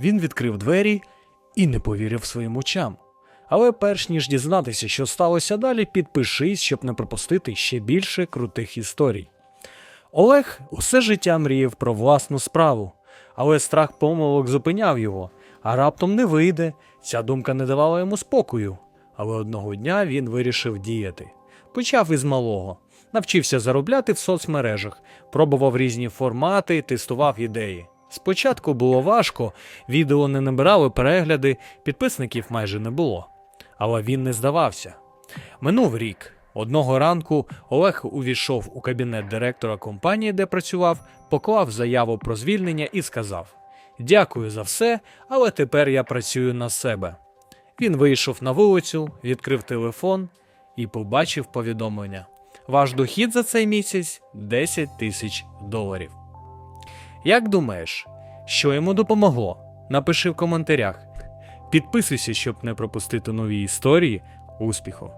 Він відкрив двері і не повірив своїм очам. Але перш ніж дізнатися, що сталося далі, підпишись, щоб не пропустити ще більше крутих історій. Олег усе життя мріяв про власну справу, але страх помилок зупиняв його, а раптом не вийде. Ця думка не давала йому спокою. Але одного дня він вирішив діяти. Почав із малого, навчився заробляти в соцмережах, пробував різні формати, тестував ідеї. Спочатку було важко, відео не набирали перегляди, підписників майже не було. Але він не здавався. Минув рік. Одного ранку Олег увійшов у кабінет директора компанії, де працював, поклав заяву про звільнення і сказав: Дякую за все, але тепер я працюю на себе. Він вийшов на вулицю, відкрив телефон і побачив повідомлення. Ваш дохід за цей місяць 10 тисяч доларів. Як думаєш, що йому допомогло? Напиши в коментарях. Підписуйся, щоб не пропустити нові історії. Успіху!